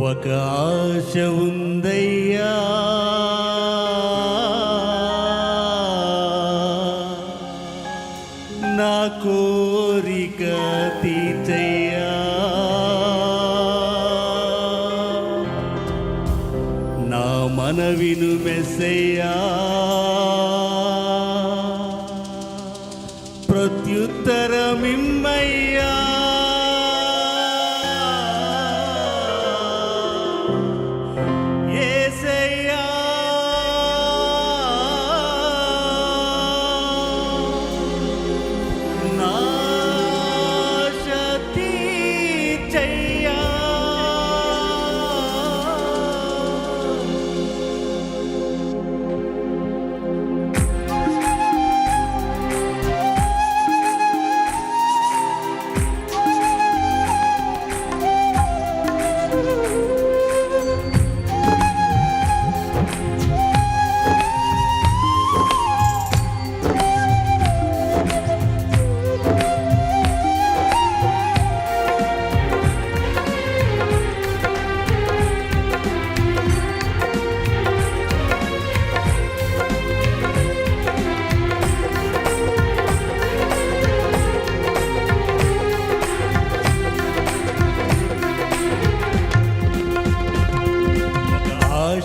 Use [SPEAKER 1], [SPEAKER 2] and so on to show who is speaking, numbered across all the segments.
[SPEAKER 1] ఒక ఆశ ఉందయ్యా. నా కోరిక తీర్చయ్యా. నా మనవిను మెస్సయ్యా. ప్రత్యుత్తరమిమ్మయ్యా.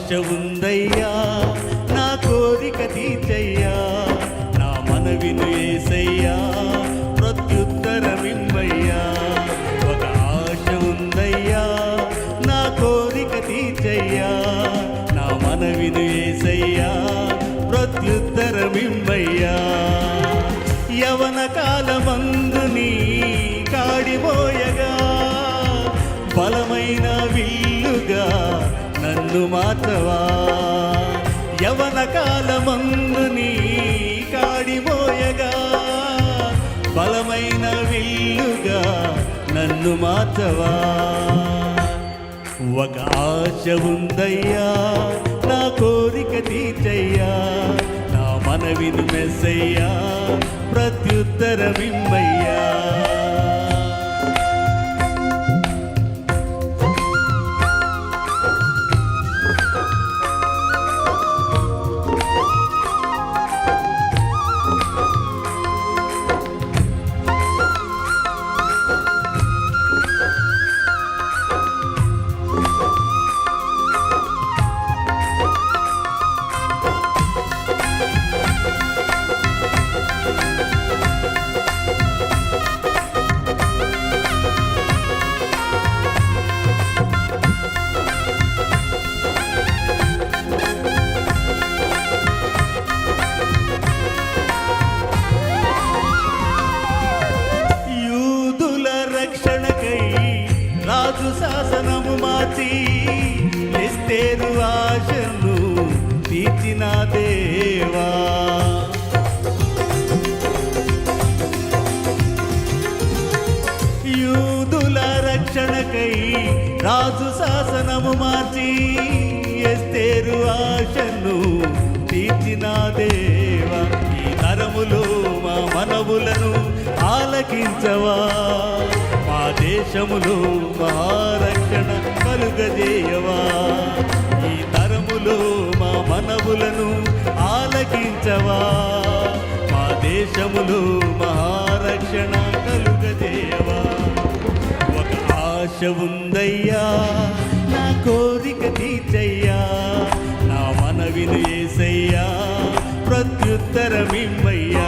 [SPEAKER 1] ఆశ ఉందయ్యా నా కోరిక తీర్చయ్యా నా మనవిను ఏసయ్యా ప్రత్యుత్తరమిమ్మయ్యా ఒక ఆశ ఉందయ్యా నా కోరిక తీర్చయ్యా నా మనవిను ఏసయ్యా ప్రత్యుత్తరమిమ్మయ్యా యవన కాలమందు నీ కాడిపోయగా నన్ను మాత్రవా యవన కాలమందు నీ కాడిపోయగా బలమైన విల్లుగా నన్ను మాత్రవా ఒక ఆశ ఉందయ్యా నా కోరిక తీర్చయ్యా నా మనవిను మెస్సయ్యా ప్రత్యుత్తరమిమ్మయ్యా శాసనము మార్చి ఎస్తేరు ఆశను తీర్చిన దేవా. యూదుల రక్షణకై రాజు శాసనము మార్చి ఎస్తేరు ఆశను తీర్చిన దేవా. ఈ తరములో మా మనవులను ఆలకించవా. దేశములో మహారక్షణ కలుగజేయవా? ఈ తరములో మా మనవులను ఆలకించవా? మా దేశములో మహారక్షణ కలుగజేయవా? ఒక ఆశ ఉందయ్యా నా కోరిక తీర్చయ్యా నా మనవిను ఏసయ్యా ప్రత్యుత్తరమిమ్మయ్యా.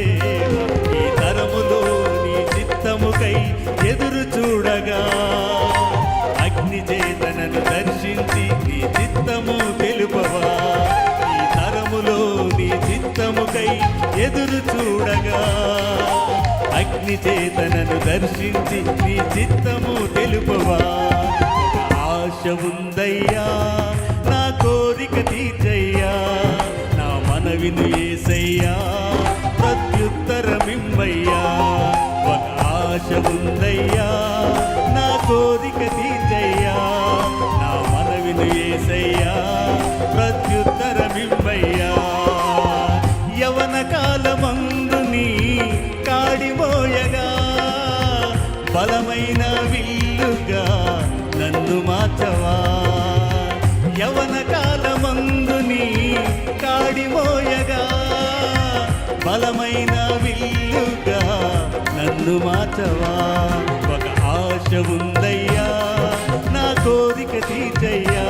[SPEAKER 1] చూడగా అగ్ని చేతనను దర్శించి నీ చిత్తము తెలుపవా? ఆశ ఉందయ్యా నా కోరిక తీర్చయ్యా నా మనవిను ఏసయ్యా ప్రత్యుత్తరమిమ్మయ్యా. ఒక ఆశ ఉందయ్యా నా కోరిక తీర్చయ్యా నా మనవిను ఏసయ్యా ప్రత్యుత్తరమిమ్మయ్యా బలమైన విల్లుగా నన్ను మాచవా యవన కాలమందు నీ కాడిమోయగా బలమైన విల్లుగా నన్ను మాచవా ఒక ఆశ ఉందయ్యా నా కోరిక తీర్చయ్యా